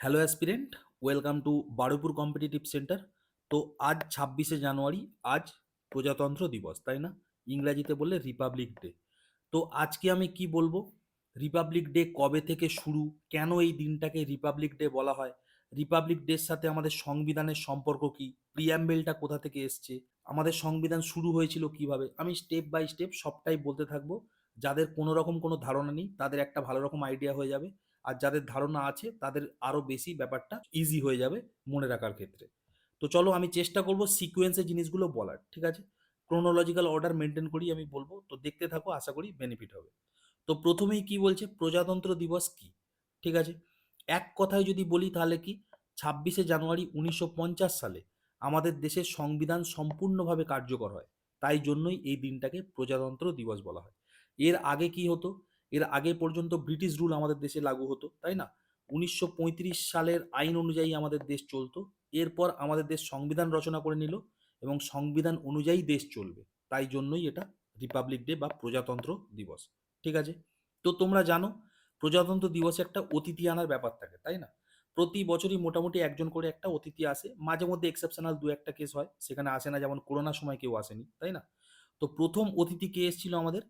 Hello aspirant welcome to Barupur competitive centre তো আজ ছাব্বিশে জানুয়ারি, আজ প্রজাতন্ত্র দিবস, তাই না? ইংরাজিতে বললে রিপাবলিক ডে তো আজকে আমি কি বলব? রিপাবলিক ডে কবে থেকে শুরু? কেন এই দিনটাকে রিপাবলিক ডে বলা হয়? রিপাবলিক ডের সাথে আমাদের সংবিধানের সম্পর্ক কি? প্রিয়াম্বেলটা কোথা থেকে এসছে? আমাদের সংবিধান শুরু হয়েছিল কীভাবে? আমি স্টেপ বাই স্টেপ সবটাই বলতে থাকব। যাদের কোনো রকম কোনো ধারণা নেই, তাদের একটা ভালো রকম আইডিয়া হয়ে যাবে। আর যাদের ধারণা আছে তাদের আরও বেশি ব্যাপারটা ইজি হয়ে যাবে মনে রাখার ক্ষেত্রে। তো চলো আমি চেষ্টা করব সিকোয়েন্সে জিনিসগুলো বলার, ঠিক আছে? ক্রোনোলজিক্যাল অর্ডার মেনটেন করি আমি বলব। তো দেখতে থাকো, আশা করি বেনিফিট হবে। তো প্রথমেই কি বলছে? প্রজাতন্ত্র দিবস কি? ঠিক আছে? এক কথায় যদি বলি তাহলে কি? ছাব্বিশে জানুয়ারি উনিশশো পঞ্চাশ সালে আমাদের দেশের সংবিধান সম্পূর্ণভাবে কার্যকর হয়। তাই জন্যই এই দিনটাকে প্রজাতন্ত্র দিবস বলা হয়। এর আগে কি হতো? এর আগে পর্যন্ত ব্রিটিশ রুল আমাদের দেশে লাগু হতো, তাই না? উনিশশো পঁয়ত্রিশ সালের আইন অনুযায়ী আমাদের দেশ চলতো, এরপর আমাদের দেশ সংবিধান রচনা করে নিল এবং সংবিধান অনুযায়ী দেশ চলবে, তাই জন্যই এটা রিপাবলিক ডে বা প্রজাতন্ত্র দিবস, ঠিক আছে? তো তোমরা জানো, প্রজাতন্ত্র দিবসে একটা অতিথি আনার ব্যাপার থাকে, তাই না? প্রতি বছরই মোটামুটি একজন করে একটা অতিথি আসে, মাঝে মধ্যে এক্সেপশনাল দু একটা কেস হয়, সেখানে আসে না, যেমন করোনার সময় কেউ আসেনি, তাই না? তো প্রথম অতিথি কে এসেছিল আমাদের?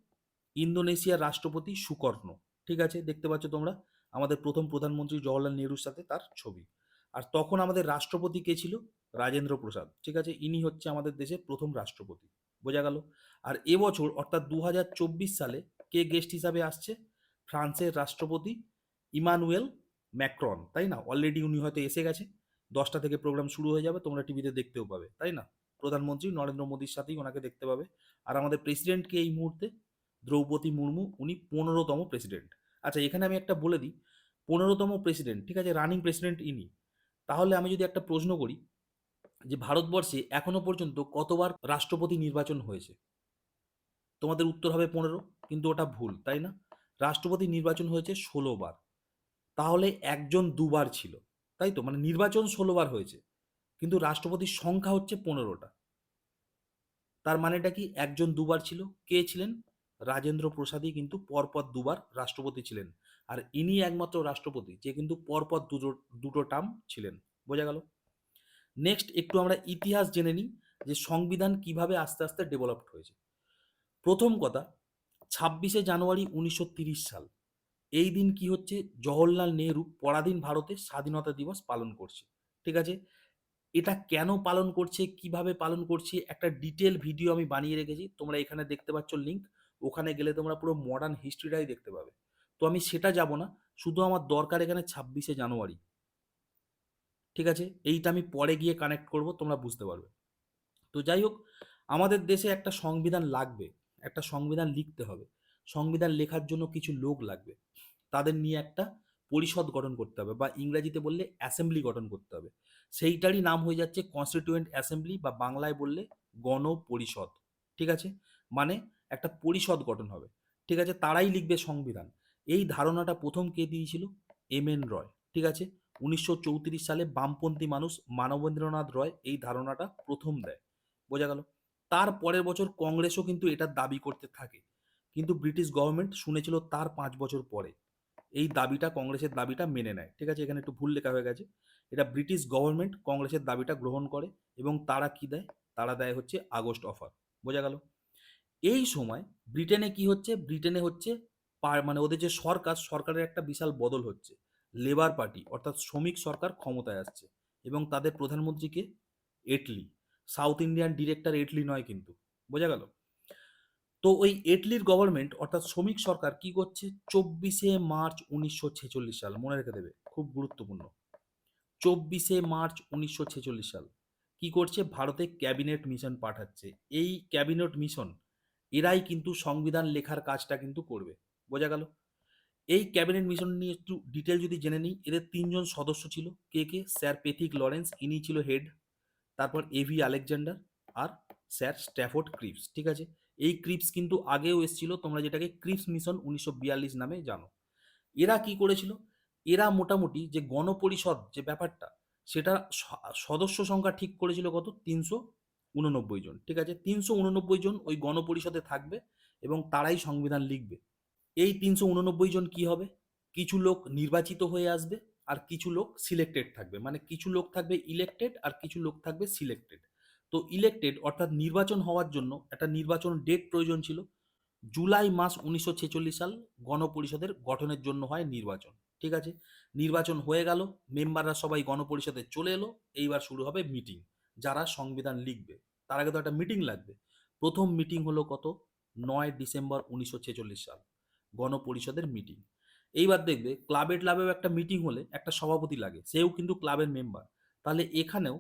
ইন্দোনেশিয়ার রাষ্ট্রপতি সুকর্ণ। ঠিক আছে? দেখতে পাচ্ছ তোমরা? আমাদের প্রথম প্রধানমন্ত্রী জওয়াহরলাল নেহরুর সাথে তার ছবি। আর তখন আমাদের রাষ্ট্রপতি কে ছিল? রাজেন্দ্র প্রসাদ। ঠিক আছে? ইনি হচ্ছে আমাদের দেশের প্রথম রাষ্ট্রপতি। বোঝা গেল? আর এবছর অর্থাৎ দু হাজার চব্বিশ সালে, কে গেস্ট হিসাবে আসছে? ফ্রান্সের রাষ্ট্রপতি ইমানুয়েল ম্যাক্রন। তাই না? অলরেডি উনি হয়তো এসে গেছে। দশটা থেকে প্রোগ্রাম শুরু হয়ে যাবে, তোমরা টিভিতে দেখতেও পাবে। তাই না? প্রধানমন্ত্রী নরেন্দ্র মোদীর সাথেই ওনাকে দেখতে পাবে। আর আমাদের প্রেসিডেন্টকে এই মুহূর্তে? দ্রৌপদী মুর্মু উনি পনেরোতম প্রেসিডেন্ট আচ্ছা এখানে আমি একটা বলে দিই, পনেরোতম প্রেসিডেন্ট ঠিক আছে? রানিং প্রেসিডেন্ট ইনি। তাহলে আমি যদি একটা প্রশ্ন করি, যে ভারতবর্ষে এখনও পর্যন্ত কতবার রাষ্ট্রপতি নির্বাচন হয়েছে? তোমাদের উত্তর হবে পনেরো, কিন্তু ওটা ভুল, তাই না? রাষ্ট্রপতি নির্বাচন হয়েছে ষোলো বার। তাহলে একজন দুবার ছিল, তাই তো? মানে নির্বাচন ষোলো বার হয়েছে, কিন্তু রাষ্ট্রপতির সংখ্যা হচ্ছে পনেরোটা। তার মানেটা কি একজন দুবার ছিল? কে ছিলেন? রাজেন্দ্র প্রসাদই কিন্তু পরপর দুবার রাষ্ট্রপতি ছিলেন। আর ইনি একমাত্র রাষ্ট্রপতি যে কিন্তু পরপর দুটো দুটো টার্ম ছিলেন। বোঝা গেল? নেক্সট একটু আমরা ইতিহাস জেনে নিই যে সংবিধান কীভাবে আস্তে আস্তে ডেভেলপড হয়েছে। প্রথম কথা, ছাব্বিশে জানুয়ারি উনিশশো সাল। এই দিন কি হচ্ছে? জওহরলাল নেহরু পরাধীন ভারতে স্বাধীনতা দিবস পালন করছে। ঠিক আছে? এটা কেন পালন করছে? কীভাবে পালন করছে? একটা ডিটেল ভিডিও আমি বানিয়ে রেখেছি। তোমরা এখানে দেখতে পাচ্ছ লিঙ্ক ওখানে গেলে তোমরা পুরো মডার্ন হিস্ট্রিটাই দেখতে পাবে। তো আমি সেটা যাব না, শুধু আমার দরকার এখানে ছাব্বিশে জানুয়ারি। ঠিক আছে? এইটা আমি পরে গিয়ে কানেক্ট করব, তোমরা বুঝতে পারবে। তো যাই হোক, আমাদের দেশে একটা সংবিধান লাগবে, একটা সংবিধান লিখতে হবে। সংবিধান লেখার জন্য কিছু লোক লাগবে। তাদের নিয়ে একটা পরিষদ গঠন করতে হবে বা ইংরাজিতে বললে অ্যাসেম্বলি গঠন করতে হবে। সেইটারই নাম হয়ে যাচ্ছে কনস্টিটিউয়েন্ট অ্যাসেম্বলি বা বাংলায় বললে গণপরিষদ। ঠিক আছে? মানে একটা পরিষদ গঠন হবে। ঠিক আছে? তারাই লিখবে সংবিধান। এই ধারণাটা প্রথম কে দিয়েছিল? M N Roy. ঠিক আছে? উনিশশো চৌত্রিশ সালে বামপন্থী মানুষ মানবেন্দ্রনাথ রয় এই ধারণাটা প্রথম দেয়। বোঝা গেল? তার পরের বছর কংগ্রেসও কিন্তু এটার দাবি করতে থাকে। কিন্তু ব্রিটিশ গভর্নমেন্ট শুনেছিল তার পাঁচ বছর পরে। এই দাবিটা কংগ্রেসের দাবিটা মেনে নেয়। ঠিক আছে? এখানে একটু ভুল লেখা হয়ে গেছে। এটা ব্রিটিশ গভর্নমেন্ট কংগ্রেসের দাবিটা গ্রহণ করে এবং তারা কি দেয়? তারা দেয় হচ্ছে আগস্ট অফার। বোঝা গেল? এই সময় ব্রিটেনে কি হচ্ছে? ব্রিটেনে হচ্ছে মানে ওদের যে সরকার, সরকারের একটা বিশাল বদল হচ্ছে। লেবার পার্টি অর্থাৎ শ্রমিক সরকার ক্ষমতায় আসছে এবং তাদের প্রধানমন্ত্রীকে Attlee south Indian director Atlee নয় কিন্তু। বোঝা গেল? তো ওই এটলির গভর্নমেন্ট অর্থাৎ শ্রমিক সরকার কি করছে? চব্বিশে মার্চ উনিশশো ছেচল্লিশ সাল, মনে রেখে দেবে, খুব গুরুত্বপূর্ণ। চব্বিশে মার্চ উনিশশো ছেচল্লিশ সাল, কি করছে? ভারতে ক্যাবিনেট মিশন পাঠাচ্ছে। এই ক্যাবিনেট মিশন এরাই কিন্তু সংবিধান লেখার কাজটা কিন্তু করবে। বোঝা গেল? এই ক্যাবিনেট মিশন নিয়ে একটু ডিটেল যদি জেনে নিই, এদের তিনজন সদস্য ছিল। কে কে? স্যার পেথিক লরেন্স, ইনি ছিল হেড, তারপর এভি আলেকজান্ডার আর স্যার স্ট্যাফোর্ড ক্রিপস, ঠিক আছে? এই ক্রিপস কিন্তু আগেও এসেছিল, তোমরা যেটাকে ক্রিপস মিশন উনিশশো বিয়াল্লিশ নামে জানো। এরা কি করেছিল? এরা মোটামুটি যে গণপরিষদ যে ব্যাপারটা, সেটা সদস্য সংখ্যা ঠিক করেছিল কত? তিনশো উননব্বই জন, ঠিক আছে? তিনশো উননব্বই জন ওই গণপরিষদে থাকবে এবং তারাই সংবিধান লিখবে। এই তিনশো উননব্বই জন কি হবে? কিছু লোক নির্বাচিত হয়ে আসবে আর কিছু লোক সিলেক্টেড থাকবে। মানে কিছু লোক থাকবে ইলেক্টেড আর কিছু লোক থাকবে সিলেক্টেড তো ইলেক্টেড অর্থাৎ নির্বাচন হওয়ার জন্য একটা নির্বাচন ডেট প্রয়োজন ছিল। জুলাই মাস উনিশশো ছেচল্লিশ সাল গণপরিষদের গঠনের জন্য হয় নির্বাচন, ঠিক আছে? নির্বাচন হয়ে গেল মেম্বাররা সবাই গণপরিষদে চলে এলো, এইবার শুরু হবে মিটিং যারা সংবিধান লিখবে। তার আগে তো একটা মিটিং লাগবে। প্রথম মিটিং হলো কত? নয় ডিসেম্বর উনিশশো ছেচল্লিশ সাল, গণপরিষদের মিটিং এইবার দেখবে ক্লাবে ক্লাবেও একটা মিটিং হলে একটা সভাপতি লাগে, সেও কিন্তু ক্লাবের মেম্বার তাহলে এখানেও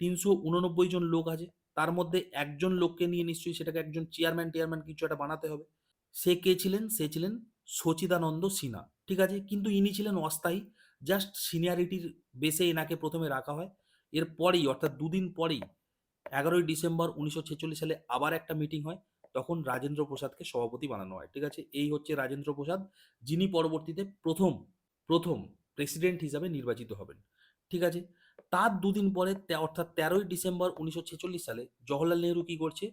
তিনশো উননব্বই জন লোক আছে, তার মধ্যে একজন লোককে নিয়ে নিশ্চয়ই সেটাকে একজন চেয়ারম্যান টিয়ারম্যান কিছু একটা বানাতে হবে। সে কে ছিলেন? সে ছিলেন সচিদানন্দ সিনহা, ঠিক আছে? কিন্তু ইনি ছিলেন অস্থায়ী জাস্ট সিনিয়রিটির বেসে এনাকে প্রথমে রাখা হয়। এর পরেই অর্থাৎ দুদিন পরেই এগারোই ডিসেম্বর উনিশশো ছেচল্লিশ সালে আবার একটা মিটিং হয়, তখন রাজেন্দ্র প্রসাদকে সভাপতি বানানো হয়। ঠিক আছে? এই হচ্ছে রাজেন্দ্র প্রসাদ, যিনি পরবর্তীতে প্রথম প্রথম প্রেসিডেন্ট হিসাবে নির্বাচিত হবেন। ঠিক আছে? তার দুদিন পরে অর্থাৎ তেরোই ডিসেম্বর উনিশশো ছেচল্লিশ সালে জওহরলাল নেহরু কি করছে?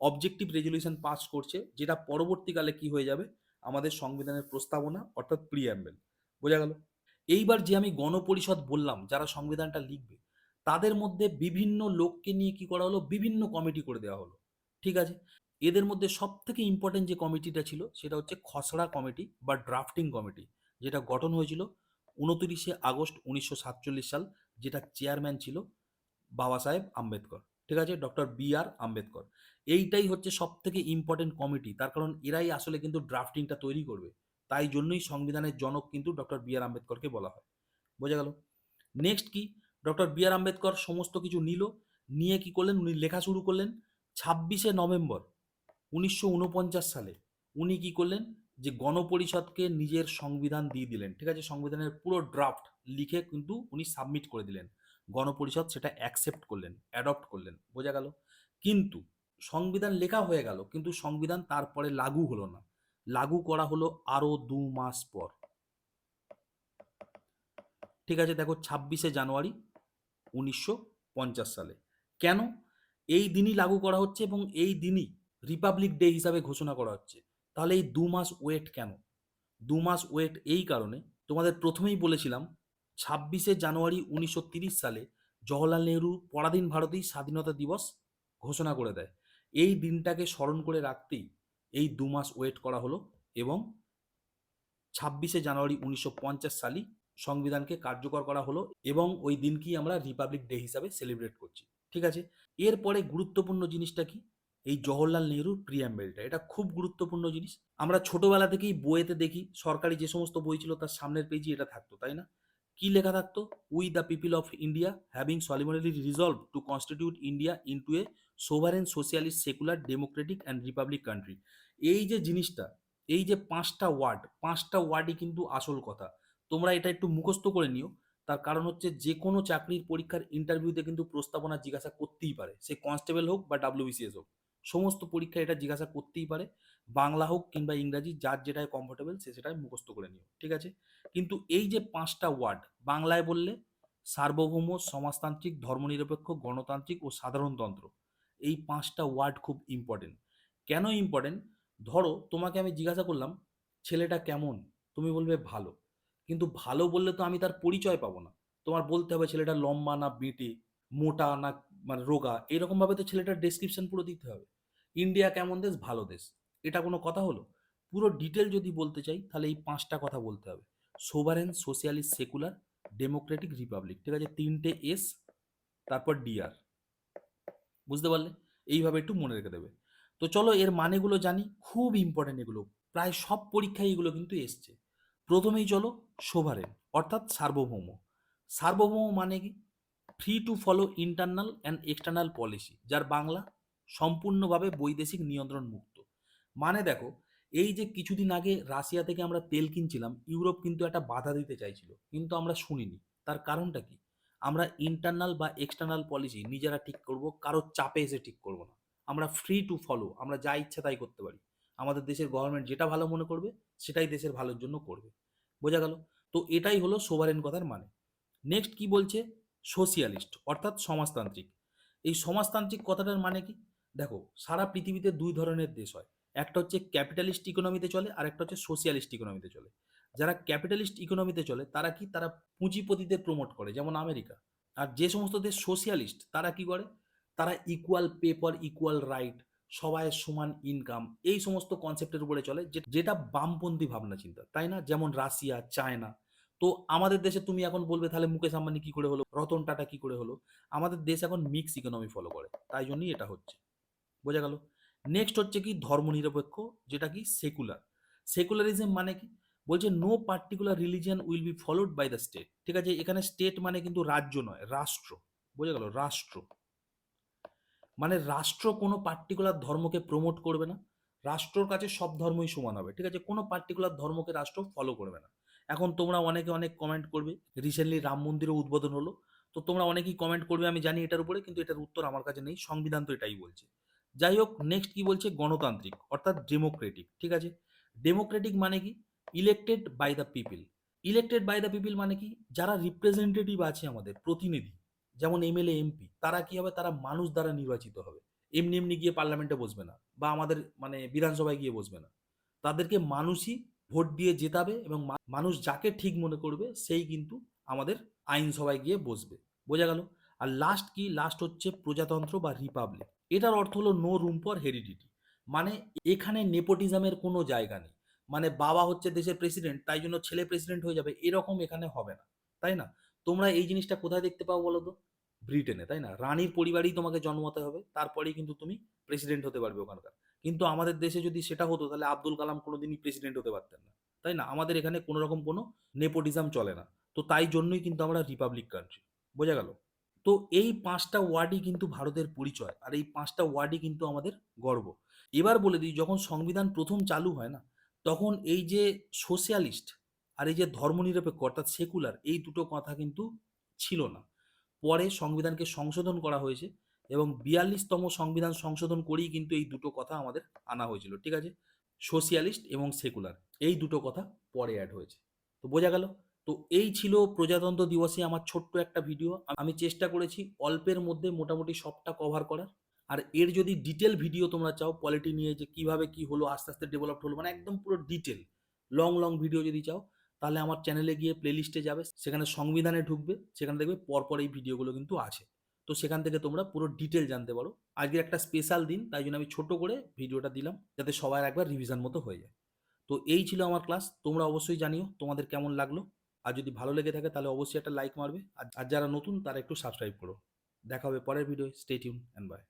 অবজেক্টিভ রেজলিউশন পাস করছে, যেটা পরবর্তীকালে কি হয়ে যাবে? আমাদের সংবিধানের প্রস্তাবনা, অর্থাৎ প্রিয়াম্বেল বোঝা গেল? এইবার যে আমি গণপরিষদ বললাম, যারা সংবিধানটা লিখবে তাদের মধ্যে বিভিন্ন লোককে নিয়ে কি করা হলো? বিভিন্ন কমিটি করে দেওয়া হলো। ঠিক আছে? এদের মধ্যে সব থেকে ইম্পর্টেন্ট যে কমিটিটা ছিল, সেটা হচ্ছে খসড়া কমিটি বা ড্রাফটিং কমিটি যেটা গঠন হয়েছিল উনতিরিশে আগস্ট উনিশশো সাতচল্লিশ সাল, যেটা চেয়ারম্যান ছিল বাবা সাহেব আম্বেদকর। ঠিক আছে? Doctor B R Ambedkar. এইটাই হচ্ছে সব থেকে ইম্পর্টেন্ট কমিটি তার কারণ এরাই আসলে কিন্তু ড্রাফটিংটা তৈরি করবে। তাই জন্যই সংবিধানের জনক কিন্তু ডক্টর বি আর আম্বেদকরকে বলা হয়। বোঝা গেল? নেক্সট কি? ডক্টর বি আর আম্বেদকর সমস্ত কিছু নিল, নিয়ে কি করলেন? উনি লেখা শুরু করলেন ছাব্বিশে নভেম্বর উনিশশো উনপঞ্চাশ সালে। উনি কি করলেন? যে গণপরিষদকে নিজের সংবিধান দিয়ে দিলেন। ঠিক আছে? সংবিধানের পুরো ড্রাফট লিখে কিন্তু উনি সাবমিট করে দিলেন। গণপরিষদ সেটা অ্যাকসেপ্ট করলেন অ্যাডপ্ট করলেন। বোঝা গেল? কিন্তু সংবিধান লেখা হয়ে গেল, কিন্তু সংবিধান তারপরে লাগু হলো না। লাগু করা হলো আরও দু মাস পর। ঠিক আছে? দেখো, ছাব্বিশে জানুয়ারি উনিশশো পঞ্চাশ সালে। কেন? এই দিনই লাগু করা হচ্ছে এবং এই দিনই রিপাবলিক ডে হিসাবে ঘোষণা করা হচ্ছে। তাহলে এই দু মাস ওয়েট কেন? দু মাস ওয়েট এই কারণে তোমাদের প্রথমেই বলেছিলাম, ছাব্বিশে জানুয়ারি উনিশশো সালে জওহরলাল নেহরু পরাধীন ভারতেই স্বাধীনতা দিবস ঘোষণা করে দেয়। এই দিনটাকে স্মরণ করে রাখতেই এই দু মাস ওয়েট করা হলো এবং ছাব্বিশে জানুয়ারি উনিশশো পঞ্চাশ সালই সংবিধানকে কার্যকর করা হলো এবং ওই দিনকেই আমরা রিপাবলিক ডে হিসাবে সেলিব্রেট করছি। ঠিক আছে? এরপরে গুরুত্বপূর্ণ জিনিসটা কি? এই জওহরলাল নেহরুর প্রিয়াম্বেলটা। এটা খুব গুরুত্বপূর্ণ জিনিস। আমরা ছোটবেলা থেকেই বইয়েতে দেখি, সরকারি যে সমস্ত বই ছিল তার সামনের পেজে এটা থাকতো, তাই না? কি লেখা থাকতো? We the people of India having solemnly resolved to constitute India into a sovereign socialist secular democratic and republic country. এই যে জিনিসটা, এই যে পাঁচটা ওয়ার্ড, পাঁচটা ওয়ার্ডই কিন্তু আসল কথা। তোমরা এটা একটু মুখস্থ করে নিও। তার কারণ হচ্ছে যে কোনো চাকরির পরীক্ষার ইন্টারভিউতে কিন্তু প্রস্তাবনা জিজ্ঞাসা করতেই পারে। সে কনস্টেবল হোক বা ডাব্লিউবিসিএস হোক। সমস্ত পরীক্ষায় এটা জিজ্ঞাসা করতেই পারে। বাংলা হোক কিংবা ইংরাজি, যার যেটায় কমফোর্টেবল সে সেটাই মুখস্থ করে নিও। ঠিক আছে? কিন্তু এই যে পাঁচটা ওয়ার্ড বাংলায় বললে সার্বভৌম, সমাজতান্ত্রিক, ধর্মনিরপেক্ষ, গণতান্ত্রিক ও সাধারণতন্ত্র এই পাঁচটা ওয়ার্ড খুব ইম্পর্টেন্ট কেন ইম্পর্টেন্ট ধরো, তোমাকে আমি জিজ্ঞাসা করলাম, ছেলেটা কেমন? তুমি বলবে ভালো। কিন্তু ভালো বললে তো আমি তার পরিচয় পাবো না। তোমার বলতে হবে ছেলেটা লম্বা না বেঁটে, মোটা না মানে রোগা, এরকম ভাবে তো ছেলেটার ডেসক্রিপশন পুরো দিতে হবে। ইন্ডিয়া কেমন দেশ? ভালো দেশ। এটা কোনো কথা হলো? পুরো ডিটেল যদি বলতে চাই, তাহলে এই পাঁচটা কথা বলতে হবে। Sovereign socialist secular democratic republic ঠিক আছে? তিনটে এস তারপর ডিআর বুঝতে পারলে? এইভাবে একটু মনে রেখে দেবে। তো চলো এর মানেগুলো জানি, খুব ইম্পর্টেন্ট এগুলো। প্রায় সব পরীক্ষায় এগুলো কিন্তু এসছে। প্রথমেই চলো সোভারেন অর্থাৎ সার্বভৌম। সার্বভৌম মানে কি? Free to follow internal and external policy যার বাংলা সম্পূর্ণভাবে বৈদেশিক নিয়ন্ত্রণ মুক্ত মানে দেখো, এই যে কিছুদিন আগে রাশিয়া থেকে আমরা তেল কিনছিলাম, ইউরোপ কিন্তু একটা বাধা দিতে চাইছিল, কিন্তু আমরা শুনিনি। তার কারণটা কি? আমরা ইন্টারনাল বা এক্সটার্নাল পলিসি নিজেরা ঠিক করব, কারও চাপে এসে ঠিক করব না। আমরা ফ্রি টু ফলো আমরা যা ইচ্ছা তাই করতে পারি। আমাদের দেশের গভর্নমেন্ট যেটা ভালো মনে করবে, সেটাই দেশের ভালোর জন্য করবে। বোঝা গেল? তো এটাই হলো সোভারেন কথার মানে। নেক্সট কি বলছে? সোশিয়ালিস্ট অর্থাৎ সমাজতান্ত্রিক। এই সমাজতান্ত্রিক কথাটার মানে কি? দেখো, সারা পৃথিবীতে দুই ধরনের দেশ হয়। একটা হচ্ছে ক্যাপিটালিস্ট ইকোনমিতে চলে আর একটা হচ্ছে সোশিয়ালিস্ট ইকোনমিতে চলে। যারা ক্যাপিটালিস্ট ইকোনমিতে চলে, তারা কি? তারা পুঁজিপতিদের প্রমোট করে, যেমন আমেরিকা। আর যে সমস্ত দেশ সোশিয়ালিস্ট তারা কি করে? তারা ইকুয়াল পেপার ইকুয়াল রাইট সবাই সমান ইনকাম এই সমস্ত কনসেপ্টের উপরে চলে যেটা বামপন্থী ভাবনা চিন্তা, তাই না? যেমন রাশিয়া, চায়না, তো আমাদের দেশে তুমি এখন বলবে, তাহলে মুকেশ আম্বানি কি করে হলো? রতন টাটা কি করে হলো? আমাদের দেশ এখন মিক্স ইকোনমি ফলো করে, তাই জন্যই এটা হচ্ছে। বোঝা গেল? নেক্সট হচ্ছে কি, ধর্মনিরপেক্ষ, যেটা কি সেকুলার সেকুলারিজম মানে কি? বলছে no particular religion will be followed by the state ঠিক আছে? এখানে স্টেট মানে কিন্তু রাজ্য নয়, রাষ্ট্র। বোঝা গেল? রাষ্ট্র। মানে রাষ্ট্র কোনো পার্টিকুলার ধর্মকে প্রমোট করবে না। রাষ্ট্রর কাছে সব ধর্মই সমান হবে, ঠিক আছে? কোনো পার্টিকুলার ধর্মকে রাষ্ট্র ফলো করবে না। এখন তোমরা অনেকে অনেক কমেন্ট করবে রিসেন্টলি রাম মন্দিরও উদ্বোধন হলো। তো তোমরা অনেকেই কমেন্ট করবে, আমি জানি এটার উপরে, কিন্তু এটার উত্তর আমার কাছে নেই, সংবিধান তো এটাই বলছে। যাই হোক নেক্সট কি বলছে? গণতান্ত্রিক, অর্থাৎ ডেমোক্রেটিক ঠিক আছে? ডেমোক্রেটিক মানে কি? Elected by the people elected by the people মানে কি? যারা রিপ্রেজেন্টেটিভ আছে আমাদের, প্রতিনিধি। যেমন এমএলএ, এমপি, তারা কি হবে? তারা মানুষ দ্বারা নির্বাচিত হবে। এমনি এমনি গিয়ে পার্লামেন্টে বসবে না বা আমাদের মানে বিধানসভায় গিয়ে বসবে না। তাদেরকে মানুষই ভোট দিয়ে জেতাবে এবং মানুষ যাকে ঠিক মনে করবে, সেই কিন্তু আমাদের আইনসভায় গিয়ে বসবে। বোঝা গেল? আর লাস্ট কি? লাস্ট হচ্ছে প্রজাতন্ত্র বা রিপাবলিক এটার অর্থ হলো নো রুম ফর হেরিডিটি মানে এখানে নেপোটিজমের কোনো জায়গা নেই। মানে বাবা হচ্ছে দেশের প্রেসিডেন্ট তাই জন্য ছেলে প্রেসিডেন্ট হয়ে যাবে। এরকম এখানে হবে না। তাই না? তোমরা এই জিনিসটা কোথায় দেখতে পাও বলো তো ব্রিটেনে, তাই না? রানীর পরিবারেই তোমাকে জন্মতে হবে, তারপরেই কিন্তু তুমি প্রেসিডেন্ট হতে পারবে ওখানকার। কিন্তু আমাদের দেশে যদি সেটা হতো, তাহলে আব্দুল কালাম কোনোদিনই প্রেসিডেন্ট হতে পারতেন না, তাই না? আমাদের এখানে কোনো রকম কোনো নেপোটিজম চলে না। তো তাই জন্যই কিন্তু আমরা রিপাবলিক কান্ট্রি বোঝা গেল? তো এই পাঁচটা ওয়ার্ডই কিন্তু ভারতের পরিচয়, আর এই পাঁচটা ওয়ার্ডই কিন্তু আমাদের গর্ব। এবার বলে দিই, যখন সংবিধান প্রথম চালু হয় না, তখন এই যে সোশ্যালিস্ট আর এই যে ধর্মনিরপেক্ষ অর্থাৎ সেকুলার এই দুটো কথা কিন্তু ছিল না। পরে সংবিধানকে সংশোধন করা হয়েছে এবং বিয়াল্লিশতম সংবিধান সংশোধন করেই কিন্তু এই দুটো কথা আমাদের আনা হয়েছিল, ঠিক আছে? সোশিয়ালিস্ট এবং সেকুলার এই দুটো কথা পরে অ্যাড হয়েছে। তো বোঝা গেল? তো এই ছিল প্রজাতন্ত্র দিবসে আমার ছোট্ট একটা ভিডিও আমি চেষ্টা করেছি অল্পের মধ্যে মোটামুটি সবটা কভার করার। আর এর যদি ডিটেল ভিডিও তোমরা চাও পলিটি নিয়ে যে কীভাবে কি হলো, আস্তে আস্তে ডেভেলপ হলো মানে একদম পুরো ডিটেল লং লং ভিডিও যদি চাও তাহলে আমার চ্যানেলে গিয়ে প্লেলিস্টে যাবে, সেখানে সংবিধানে ঢুকবে, সেখানে দেখবে পরপর এই ভিডিওগুলো কিন্তু আছে। তো সেখান থেকে তোমরা পুরো ডিটেল জানতে পারো। আজকে একটা স্পেশাল দিন, তাই জন্য আমি ছোট করে ভিডিওটা দিলাম, যাতে সবার একবার রিভিশন মতো হয়ে যায়। তো এই ছিল আমার ক্লাস তোমরা অবশ্যই জানিও তোমাদের কেমন লাগল। আর যদি ভালো লেগে থাকে তাহলে অবশ্যই একটা লাইক মারবে। আর আর যারা নতুন তারা একটু সাবস্ক্রাইব করো। দেখা হবে পরের video stay tune and bye